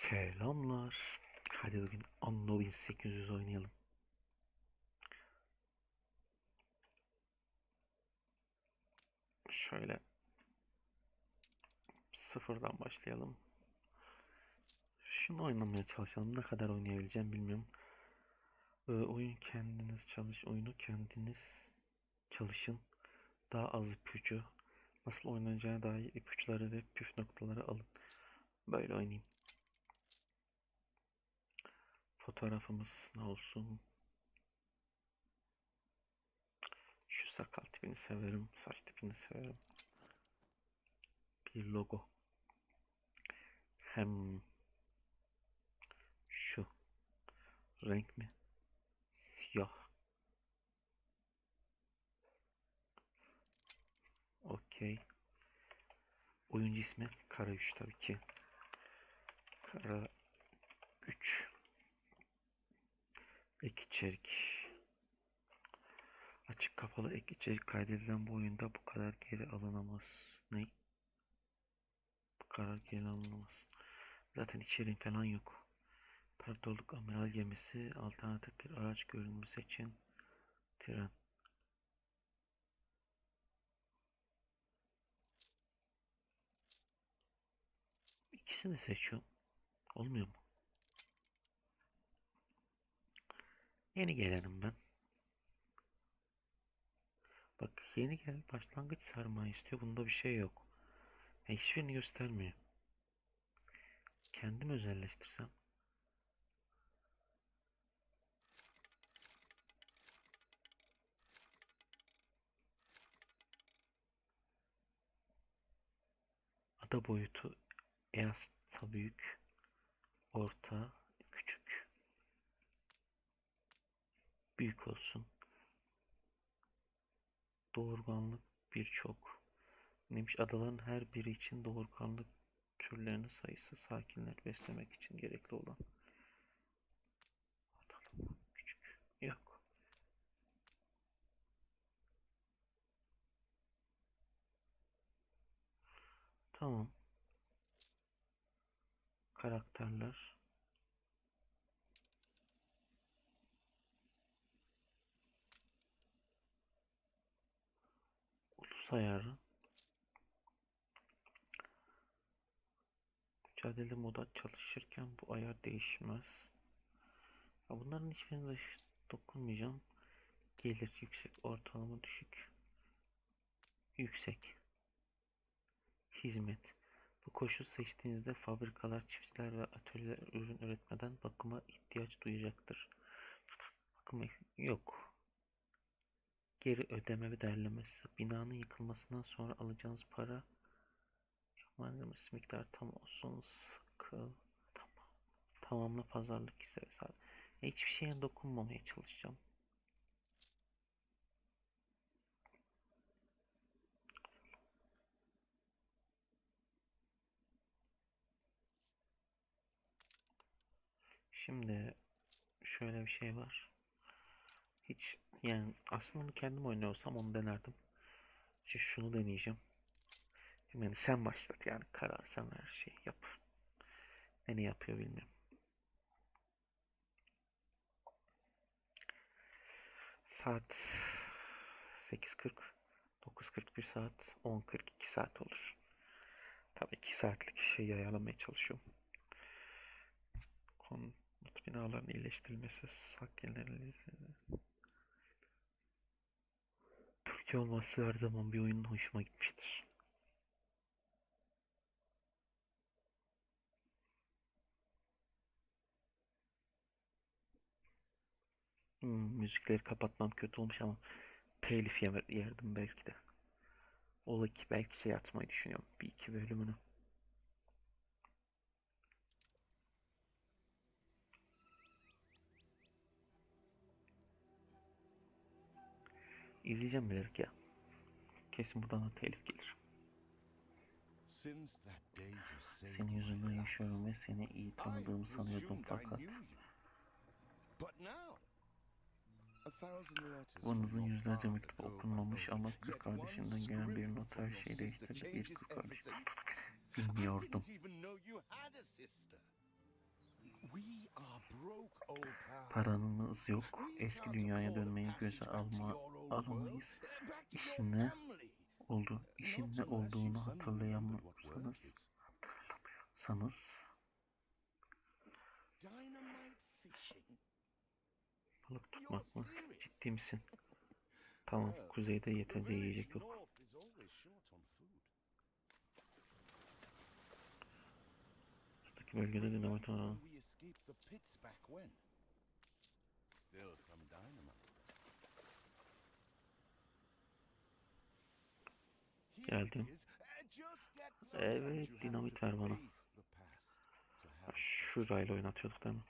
Selamlar. Hadi bugün Anno 1800 oynayalım. Şöyle sıfırdan başlayalım. Şunu oynamaya çalışalım. Ne kadar oynayabileceğim bilmiyorum. Ee, oyun kendiniz çalış, oyunu kendiniz çalışın. Daha az ipucu, nasıl oynanacağına dair ipuçları ve püf noktaları alın. Böyle oynayayım. Fotoğrafımız ne olsun? Şu sakal tipini severim. Saç tipini severim. Bir logo. Hem şu renk mi? Siyah. Okey. Oyuncu ismi Kara 3 tabii ki. Kara 3. Ek içerik. Açık kapalı ek içerik kaydedilen bu oyunda bu kadar geri alınamaz. Ne? Bu kadar geri alınamaz. Zaten içeriğin falan yok. Tartoluk amiral gemisi alternatif bir araç görünmesi için tren. İkisini seçiyorum. Olmuyor mu? Yeni gelenim ben. Bak yeni gel başlangıç sermaye istiyor. Bunda bir şey yok. Ya hiçbirini göstermiyor. Kendim özelleştirsem. Ada boyutu Easta büyük, orta, küçük. Büyük olsun. Doğurganlık birçok. Neymiş adaların her biri için doğurganlık türlerinin sayısı sakinler beslemek için gerekli olan. Atalım. Küçük. Yok. Tamam. Karakterler. Ulus ayarı. Mücadele moda çalışırken bu ayar değişmez. Ya bunların hiçbirine dokunmayacağım. Gelir yüksek, ortalama düşük. Yüksek. Hizmet. Bu koşul seçtiğinizde fabrikalar, çiftçiler ve atölyeler ürün üretmeden bakıma ihtiyaç duyacaktır. Bakıma yok. Geri ödeme derlemesi. Binanın yıkılmasından sonra alacağınız para malzemesi miktarı tam olsun. Sıkı. Tamam. Tamamla pazarlık ise vesaire. Hiçbir şeye dokunmamaya çalışacağım. Şimdi şöyle bir şey var. Hiç yani aslında bunu kendim oynuyorsam onu denerdim. Şimdi şunu deneyeceğim. Yani sen başlat yani karar sen her şeyi yap. Ne yapıyor bilmiyorum. Saat 8.40 9.41 saat 10.42 saat olur. Tabii 2 saatlik şey ayarlamaya çalışıyorum. Konut binaların iyileştirilmesi, sakinlerin Türkiye olması her zaman bir oyunun hoşuma gitmiştir. Hmm, müzikleri kapatmam kötü olmuş ama telif yerdim belki de. Ola ki belki şey atmayı düşünüyorum. Bir iki bölümünü. İzleyeceğim bilerek ya. Kesin buradan da telif gelir. Senin yüzünden yaşıyorum ve seni iyi tanıdığımı sanıyordum fakat knew you. But now, a thousand letters Bunun from your yüzlerce mektup okunmamış ama kız kardeşinden gelen bir not her şeyi değiştirdi. Bir kız kardeş. everything. I Bilmiyordum. Paranız yok. Eski dünyaya dönmeyi göze alma alamayız. world, back to İşin your ne family. oldu? İşin ne olduğunu hatırlayamıyorsanız is. sanız Dynamite fishing? balık tutmak mı? Ciddi misin? Tamam, kuzeyde yeterince yiyecek yok. Buradaki bölgede dinamit alalım. Escaped the pits back when? Still some dynamite. Geldim. Uh, Evet, dinamit ver bana. Şurayla oynatıyorduk değil mi?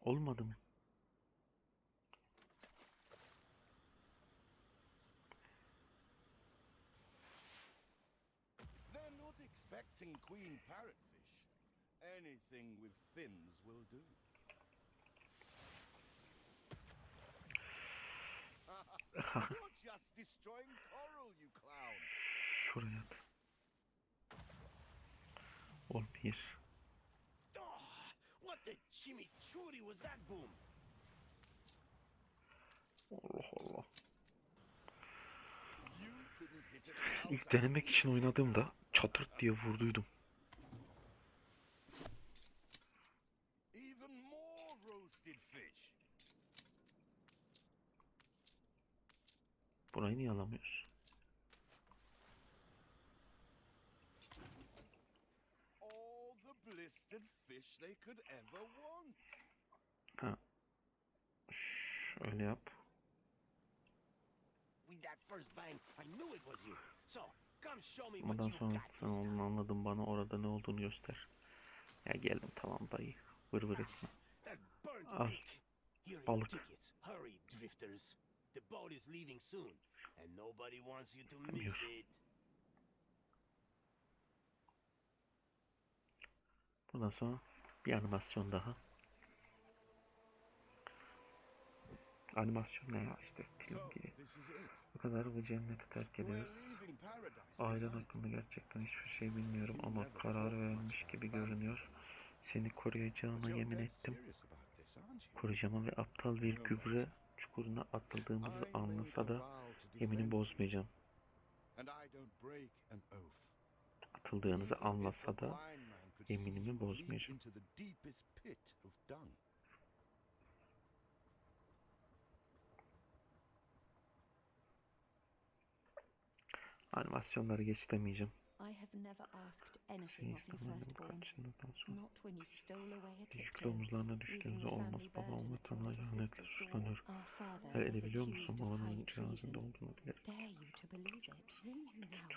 Olmadı mı? Queen parrotfish. Anything with fins will do. You're just destroying coral, you clown. Şuraya at. Olmuyor. Oh, what the chimichurri was that boom? Allah Allah. İlk denemek için oynadığımda çatırt diye vurduydum. Blistered fish they could ever want. Ha. Şöyle yap. With that first bang, I knew it was you. So, come show me what Ondan sonra sen onu anladım bana orada ne olduğunu göster. Ya geldim tamam dayı. Vır vır etme. Al. are your Balık. Hurry, drifters. The boat is leaving soon, and nobody wants you to miss it. Bundan sonra bir animasyon daha. Animasyon ne ya işte film gibi. Bu kadar bu cenneti terk ederiz. Ailen hakkında gerçekten hiçbir şey bilmiyorum ama karar vermiş gibi görünüyor. Seni koruyacağıma yemin ettim. Koruyacağıma ve aptal bir gübre çukuruna atıldığımızı anlasa da yeminimi bozmayacağım. Atıldığınızı anlasa da yeminimi bozmayacağım. animasyonları geç demeyeceğim. I have never asked anything of istemedim firstborn. Not when you stole away a Yükle omuzlarına the olmaz babam ve at your Tanrı little lanetle sister's door. suçlanıyor. Was edebiliyor musun cenazede treason. olduğunu bilerek. You you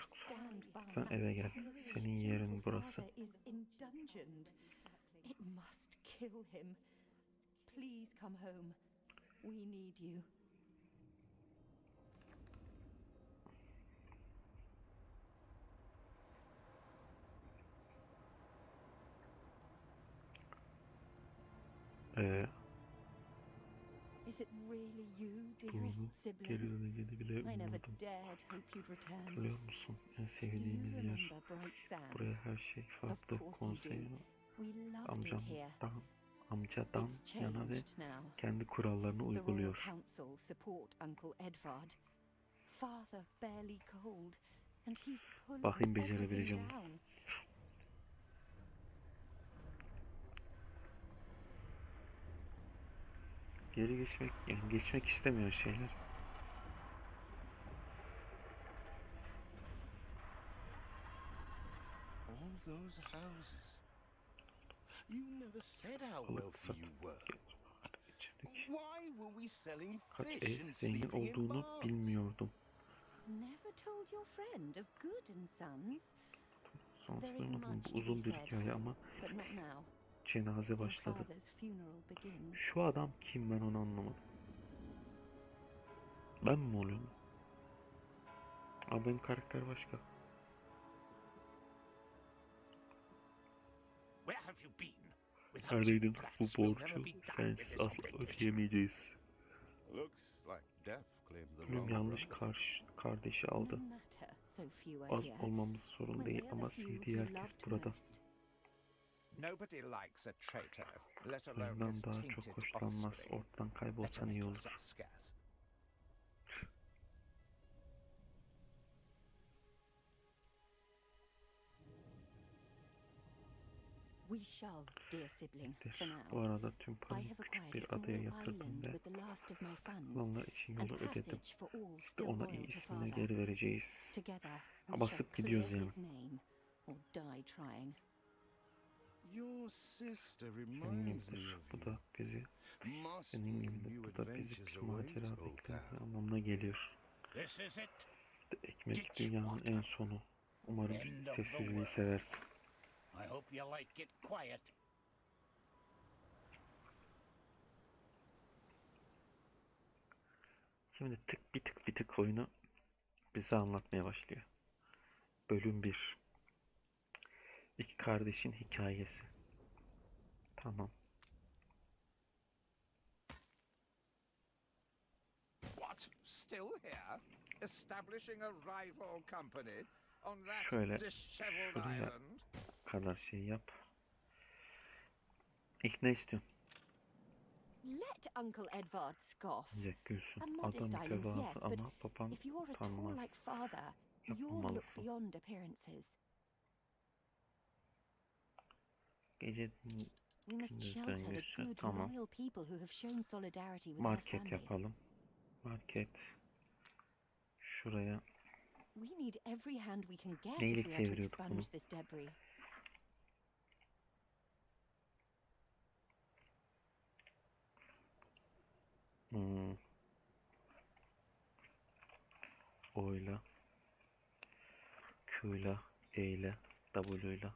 Sen eve gel. Senin yerin burası. It must kill him. Please come home. We need you. Ee, Is it really you, dearest geri döneceğini bile I never umurdum. dared hope you'd return. Hatırlıyor musun? En you sevdiğimiz yer. remember Bright Sands? Buraya her şey farklı. course you do. Konseyin We loved it amcamdan, amcadan It's yana ve changed now. kendi kurallarını The Royal uyguluyor. Council support Uncle Edvard. Father barely cold, and he's pulling Bakayım everything becerebileceğim mi? down. Geri geçmek, yani geçmek istemiyor şeyler. All those houses. You never said how wealthy you were. Geçirdik. Why were we selling Kaç fish ev and zengin sleeping in olduğunu bilmiyordum. Never told your friend of Good and Sons, much Bu uzun bir hikaye ama but not now. Cenaze başladı. Şu adam kim ben onu anlamadım. Ben mi oluyorum? Ama benim karakter başka. Where have you been? Without Neredeydin? you Bu borcu sensiz asla ödeyemeyeceğiz. Looks like death claim the Ölüm yanlış run. karş, kardeşi aldı. Az olmamız sorun değil ama sevdiği he herkes burada. Nobody likes a traitor, let alone his daha tainted çok hoşlanmaz. offspring. Ortadan kaybolsan iyi olur. We shall, dear sibling, for Bu now. arada tüm I parayı have küçük acquired bir a small adaya yatırdım island ve with the last of my funds kalanlar için and yolu ödedim. passage for all İşte still ona loyal iyi to ismini father. geri vereceğiz. Together, we shall clear gidiyoruz yani. his name or die trying. Your sister Senin reminds me gibidir. of Bu da bizi, senin gibidir. Bu da bizi bir macera pal. anlamına geliyor. This is it. İşte ekmek dünyanın en sonu. Umarım sessizliği seversin. I hope you like it quiet. Şimdi tık bir tık bir tık oyunu bize anlatmaya başlıyor. Bölüm 1. İki kardeşin hikayesi. Tamam. What? Still here? Establishing a rival company on that Şöyle disheveled şuraya island? kadar şey yap. İlk ne istiyorsun? Let Uncle Edvard scoff. Jack Gülsün. Adam yes, mütevazı but ama babam If you're utanmaz. like father, you'll look beyond appearances. Gece We must Gündüz shelter the döngüsü, good, tamam. loyal people who have with our market yapalım. Market. Şuraya We need every hand we can get Neyle çeviriyorduk bunu? Hmm. O'yla Q'yla E'yle W'yla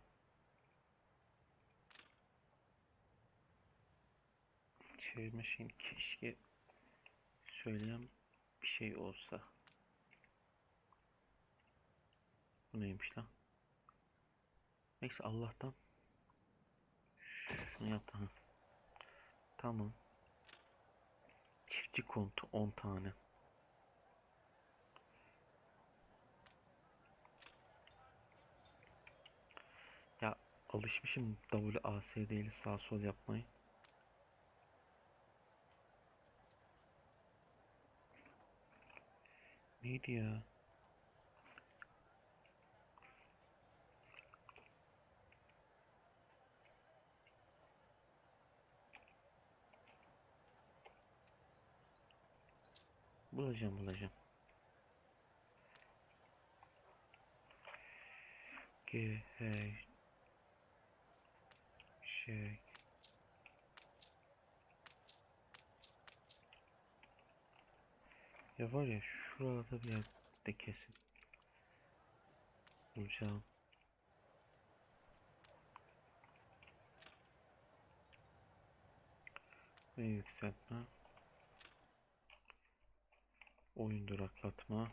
Çevirme şeyini keşke söyleyen bir şey olsa. Bu neymiş lan? Neyse Allah'tan şunu yaptı. ha. Tamam. Çiftçi kontu 10 tane. Ya alışmışım WASD ile sağ sol yapmayı. Neydi ya? Bulacağım bulacağım. G H şey Ya var ya şurada bir yerde kesin bulacağım. Ve yükseltme. Oyun duraklatma.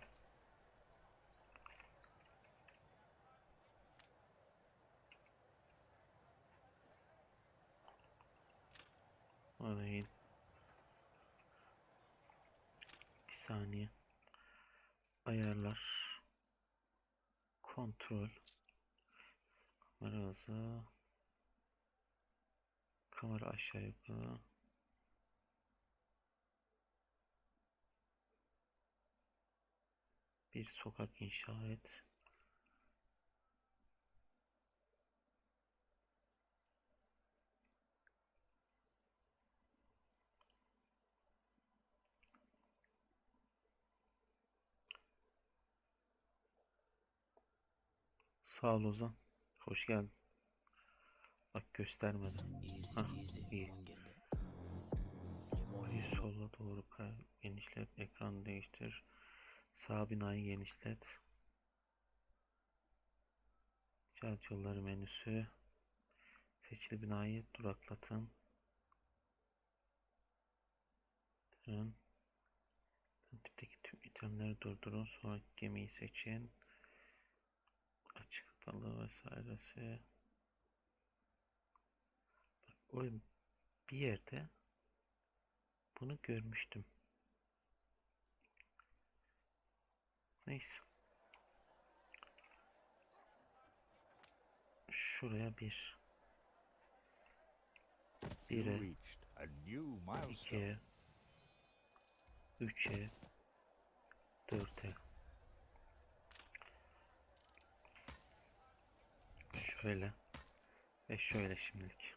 Arayın. Bir saniye. Ayarlar. Kontrol. Kamera hızı. Kamera aşağı yukarı. Bir sokak inşa et. Sağ ol Ozan. Hoş geldin. Bak göstermedi. Hah iyi. Ayı sola doğru. Genişlet. Ekranı değiştir. Sağ binayı genişlet. İşaret yolları menüsü. Seçili binayı duraklatın. Dön. Tipteki tüm itemleri durdurun. Sonra gemiyi seçin. Kapalı vesairesi. Bak oyun bir yerde bunu görmüştüm. Neyse. Şuraya bir. Bire, ikiye, üçe, dörte. Şöyle ve şöyle şimdilik.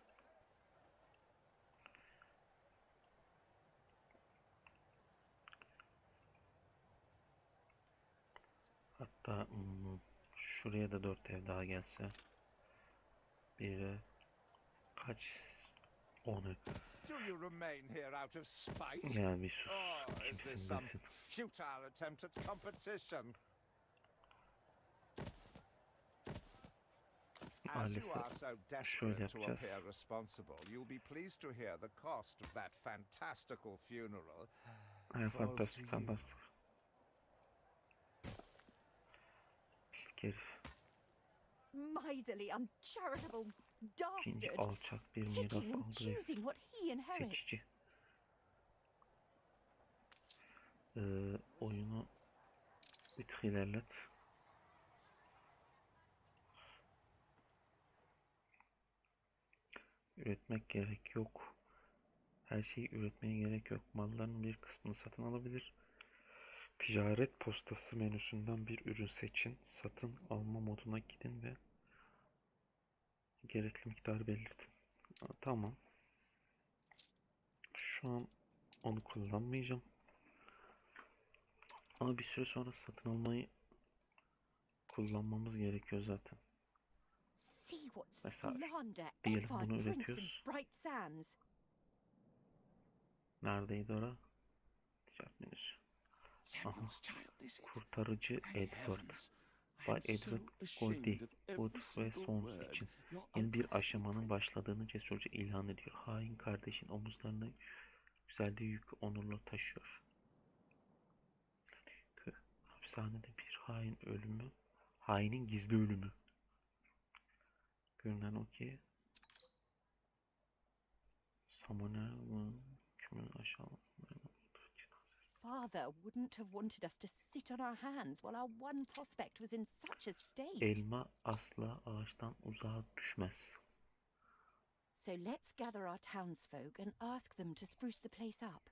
Hatta hmm, şuraya da dört ev daha gelse. Biri kaç? On ev. Do you remain here out of spite? Ya bir sus. Oh, Kimsin desin. futile attempt at competition? As you Maalesef are so şöyle desperate to yapacağız. appear responsible, you'll be pleased to hear the cost of that fantastical funeral. Ay, falls fantastik fantastik. Pislik herif. Miserly, uncharitable İkinci dastard. alçak bir miras aldı. Seçici. Ee, oyunu bir tık ilerlet. Üretmek gerek yok. Her şeyi üretmeye gerek yok. Malların bir kısmını satın alabilir. Ticaret postası menüsünden bir ürün seçin. Satın alma moduna gidin ve gerekli miktarı belirtin. Tamam. Şu an onu kullanmayacağım. Ama bir süre sonra satın almayı kullanmamız gerekiyor zaten. Mesela diyelim bunu üretiyoruz. Neredeydi ora? Ticaret menüsü. İt? Kurtarıcı Edward. Bay Edward ashamed Gordy, of every Wood ve Sons için yeni bir aşamanın başladığını cesurca ilan ediyor. Hain kardeşin omuzlarına güzelliği yükü onurla taşıyor. Yükü. Hapishanede bir hain ölümü, hainin gizli ölümü. Görünen o ki Samuel hükmünün aşağılamasında Father wouldn't have wanted us to sit on our hands while our one prospect was in such a state. Elma asla ağaçtan uzağa düşmez. So let's gather our townsfolk and ask them to spruce the place up.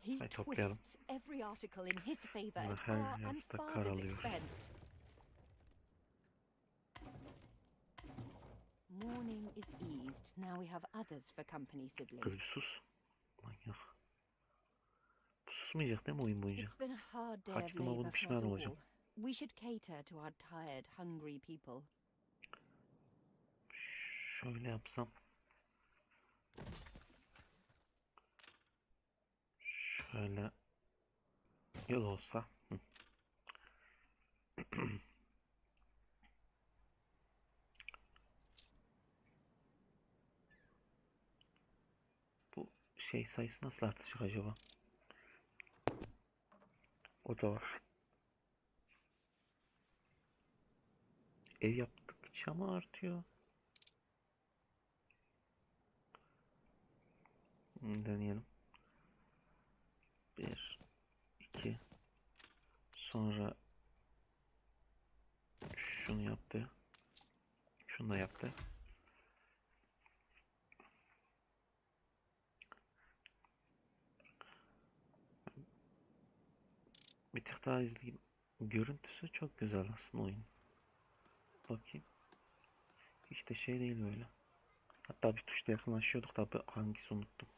He twists every article in his favour at our and father's expense. Now we have others for company, sibling. Kız bir sus. Manyak. Bu susmayacak değil mi oyun boyunca? It's been a hard day of labour for us all. We should cater to our tired, hungry people. Şöyle yapsam. Şöyle yol olsa. Hı. Bu şey sayısı nasıl artacak acaba? O da var. Ev yaptıkça mı artıyor? Deneyelim. Bir, iki. Sonra şunu yaptı. Şunu da yaptı. Bir tık daha izleyeyim. Görüntüsü çok güzel aslında oyun. Bakayım. Hiç de şey değil böyle. Hatta bir tuşla yakınlaşıyorduk tabi hangisi unuttum.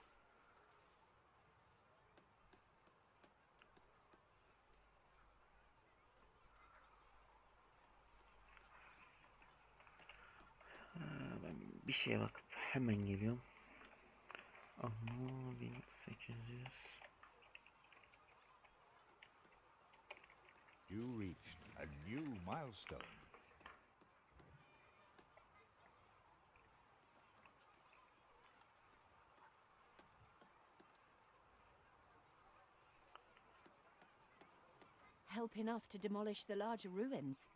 Ben bir şeye bakıp hemen geliyorum. Ama 1800 You reached a new milestone. Help enough to demolish the larger ruins.